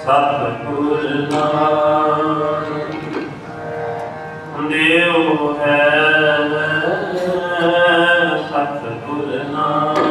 ਸਤਿਗੁਰ ਨਾਮ ਦੇਉ ਹੈ ਸਤਿਗੁਰ ਨਾਮ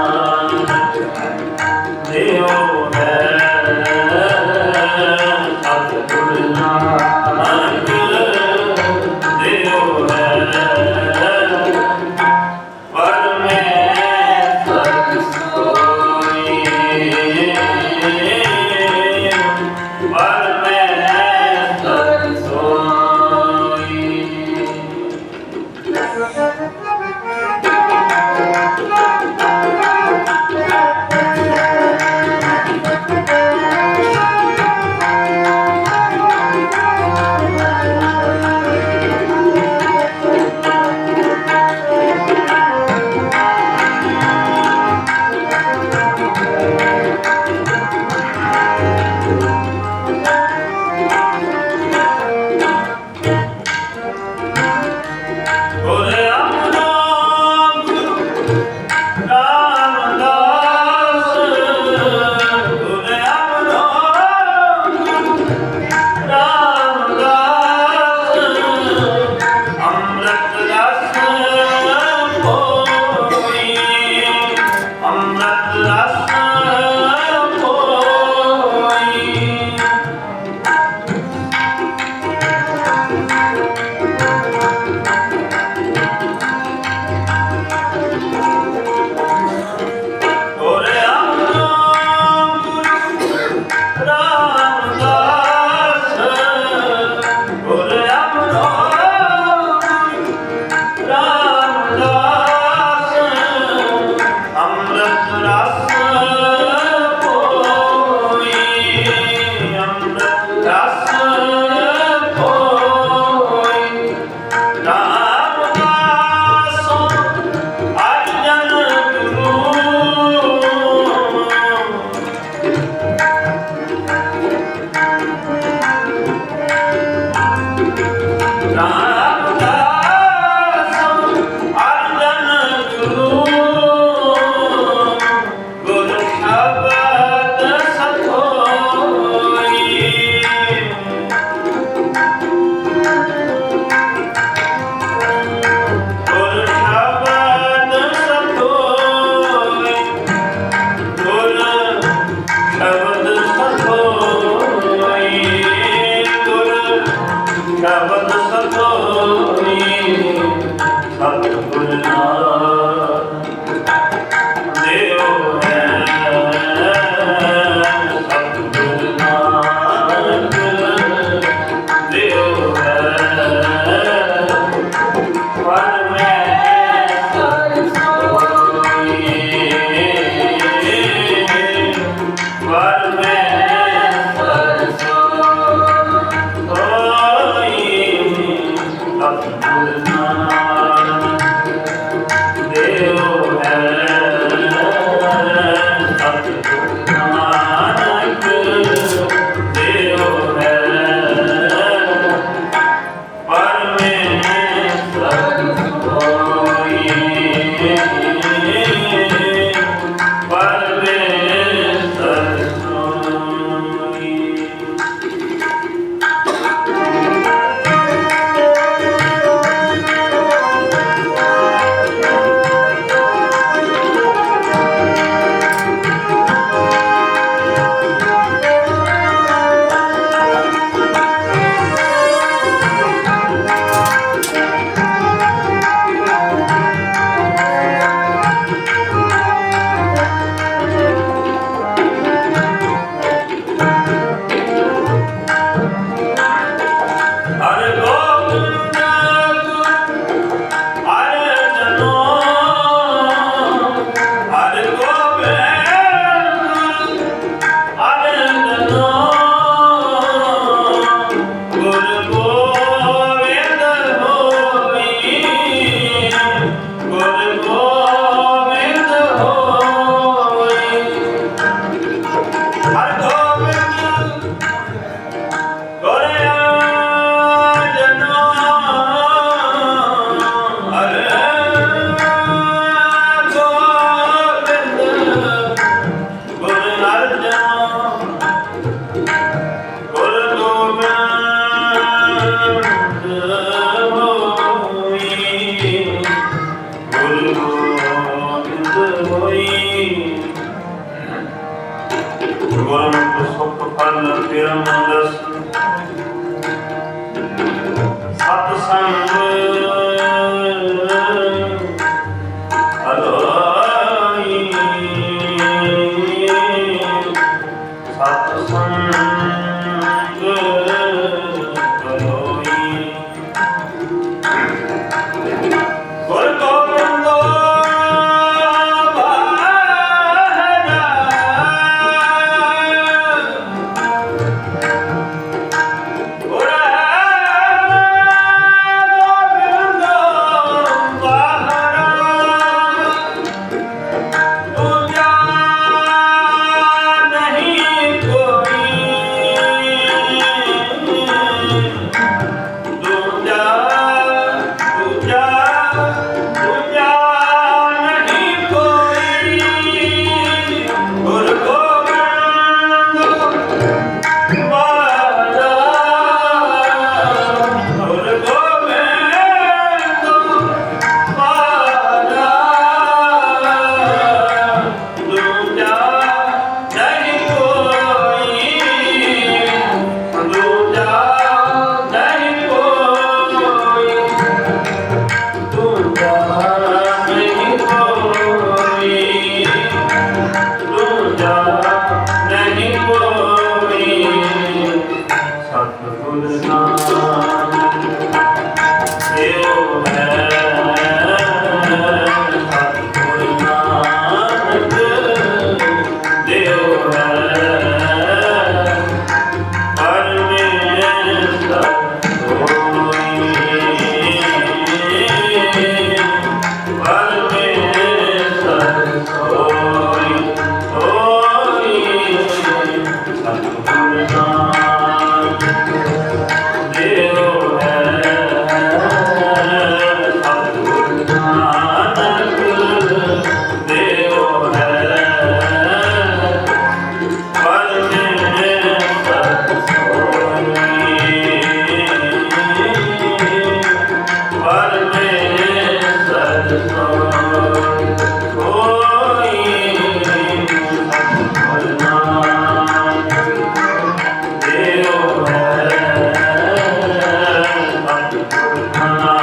Amen.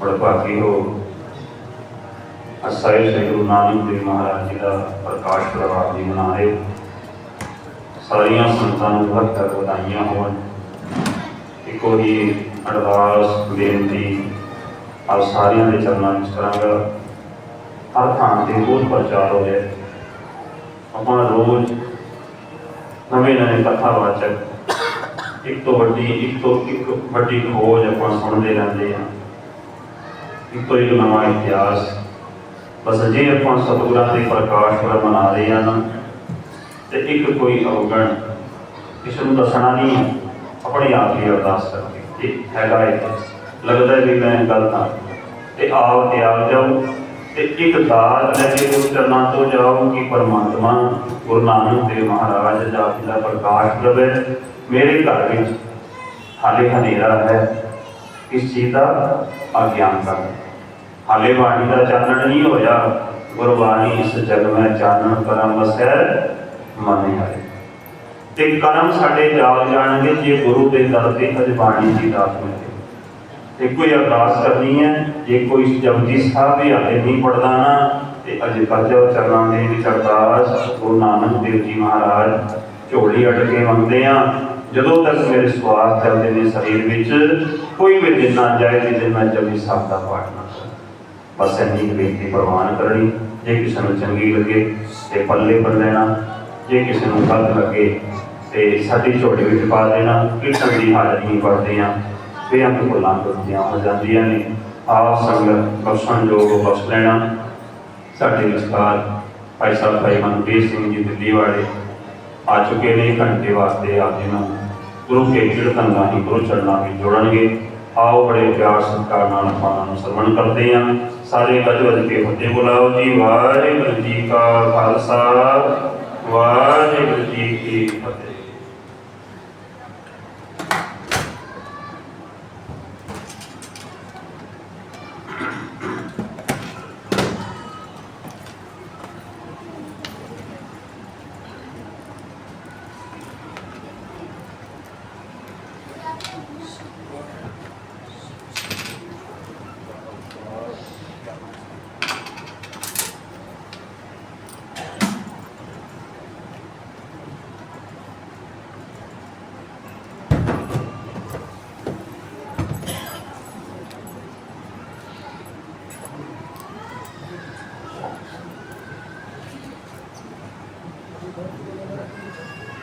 ਵਡਭਾਗੀ ਹੋ। ਅਸਾਈ ਸ੍ਰੀ ਗੁਰੂ ਨਾਨਕ ਦੇਵ ਮਹਾਰਾਜ ਜੀ ਦਾ ਪ੍ਰਕਾਸ਼ ਪੁਰਬ ਜੀ ਮਨਾ ਰਹੇ ਸਾਰੀਆਂ ਸੰਤਾਂ ਨੂੰ ਹਰ ਤੱਕ ਵਧਾਈਆਂ ਹੋਣ। ਇੱਕੋ ਹੀ ਅਰਦਾਸ ਬੇਨਤੀ ਆਪ ਸਾਰਿਆਂ ਦੇ ਚਰਨਾਂ ਵਿੱਚ ਕਰਾਂਗਾ। ਹਰ ਥਾਂ ਤੇ ਬਹੁਤ ਪ੍ਰਚਾਰ ਹੋ ਰਿਹਾ ਆਪਾਂ ਰੋਜ਼ ਨਵੇਂ ਨਵੇਂ ਕਥਾ ਵਾਚਕ ਇੱਕ ਤੋਂ ਵੱਡੀ, ਇੱਕ ਤੋਂ ਇੱਕ ਵੱਡੀ ਖੋਜ ਆਪਾਂ ਸੁਣਦੇ ਰਹਿੰਦੇ ਹਾਂ। ਇੱਕ ਇੱਕ ਨਵਾਂ ਇਤਿਹਾਸ। ਬਸ ਜੇ ਆਪਾਂ ਸਤਿਗੁਰਾਂ ਦੇ ਪ੍ਰਕਾਸ਼ ਪੁਰਬ ਮਨਾ ਰਹੇ ਹਾਂ ਨਾ, ਤੇ ਇੱਕ ਕੋਈ ਅਵਗਣ ਕਿਸੇ ਨੂੰ ਦੱਸਣਾ ਨਹੀਂ ਆਪਣੇ ਆਪ ਹੀ ਅਰਦਾਸ ਕਰਕੇ ਇਹ ਹੈਗਾ ਇਤਿਹਾਸ। ਲੱਗਦਾ ਵੀ ਮੈਂ ਗਲਤ ਹਾਂ। ਤੇ ਆਪ ਤੇ ਆਪ ਜਾਓ, ਤੇ ਇੱਕ ਦਾਤ ਲੈ ਕੇ ਉਸ ਚਰਨਾਂ ਤੋਂ ਜਾਓ ਕਿ ਪਰਮਾਤਮਾ ਗੁਰੂ ਨਾਨਕ ਦੇਵ ਮਹਾਰਾਜ ਦਾ ਜੀ ਪ੍ਰਕਾਸ਼ ਪੁਰਬ ਹੈ ਮੇਰੇ ਘਰ ਵਿੱਚ ਹਾਲੇ ਹਨੇਰਾ ਹੈ। ਇਸ ਚੀਜ਼ ਦਾ ਅਗਿਆਨ ਕਰ ਹਾਲੇ ਬਾਣੀ ਦਾ ਚਾਨਣ ਨਹੀਂ ਹੋਇਆ। ਗੁਰਬਾਣੀ ਇਸ ਜਗਮੈ ਚਾਨਣ ਕਰਮ ਵਸੈ ਮਨ ਆਏ ਤੇ ਕਰਮ ਸਾਡੇ ਜਾਗ ਜਾਣਗੇ, ਜੇ ਗੁਰੂ ਦੇ ਦਰ ਤੇ ਹਜ ਦੀ ਦਾਤ ਮਿਲੇ ਤੇ ਕੋਈ ਅਰਦਾਸ ਕਰਨੀ ਹੈ, ਜੇ ਕੋਈ ਜਪਜੀ ਸਾਹਿਬ ਵੀ ਹਾਲੇ ਨਹੀਂ ਪੜਦਾ ਨਾ, ਤੇ ਅਜੇ ਕਰ ਚਰਨਾਂ ਦੇ ਵਿੱਚ ਅਰਦਾਸ, ਗੁਰੂ ਨਾਨਕ ਦੇਵ ਜੀ ਮਹਾਰਾਜ ਝੋਲੀ ਅਟ ਕੇ ਮੰਗਦੇ ਆ ਜਦੋਂ ਤੱਕ ਮੇਰੇ ਸਵਾਸ ਚੱਲਦੇ ਨੇ ਸਰੀਰ ਵਿੱਚ, ਕੋਈ ਵੀ ਦਿਨ ਨਾ ਜਾਏ ਕਿ ਦਿਨ ਮੈਂ ਜਪਜੀ ਸਾਹਿਬ ਦਾ ਪਾਠ ਨਾ ਕਰਾਂ। ਬਸ ਇੰਨੀ ਬੇਨਤੀ ਪ੍ਰਵਾਨ ਕਰਨੀ। ਜੇ ਕਿਸੇ ਨੂੰ ਚੰਗੀ ਲੱਗੇ ਤੇ ਪੱਲੇ ਪਰ ਲੈਣਾ। ਜੇ ਕਿਸੇ ਨੂੰ ਗਲਤ ਲੱਗੇ ਤੇ ਸਾਡੀ ਝੋਲੀ ਵਿੱਚ ਪਾ ਦੇਣਾ। ਕੀਰਤਨ ਦੀ ਹਾਜ਼ਰੀ ਨਹੀਂ ਪੜਦੇ ਆ ਬੇਅੰਤ ਭੁੱਲਾਂ ਕਰਦੀਆਂ ਹੋ ਜਾਂਦੀਆਂ ਨੇ। ਆਪ ਸੰਗਤ ਬਖਸ਼ਣ ਜੋਗ ਬਖਸ਼ ਲੈਣਾ। ਸਾਡੇ ਵਿਚਕਾਰ ਭਾਈ ਸਾਹਿਬ, ਭਾਈ ਮਨਪ੍ਰੀਤ ਸਿੰਘ ਜੀ ਦਿੱਲੀ ਵਾਲੇ ਆ ਚੁੱਕੇ ਨੇ ਘੰਟੇ ਵਾਸਤੇ ਆਪ ਜੀ ਨੂੰ। ਗੁਰੂ ਕੇ ਕੀਰਤਨ ਰਾਹੀਂ ਗੁਰੂ ਚਰਨਾਂ ਵਿੱਚ ਜੋੜਨਗੇ। ਆਓ ਬੜੇ ਪਿਆਰ ਸਤਿਕਾਰ ਨਾਲ ਆਪਾਂ ਨੂੰ ਸਰਵਣ ਕਰਦੇ ਹਾਂ। ਸਾਰੇ ਗੱਜਵਜ ਕੇ ਹੁੰਦੇ ਬੁਲਾਓ ਜੀ ਵਾਹਿਗੁਰੂ ਜੀ ਕਾ ਖਾਲਸਾ ਵਾਹਿਗੁਰੂ ਜੀ ਕੀ ਫਤਿਹ Thank you. 何?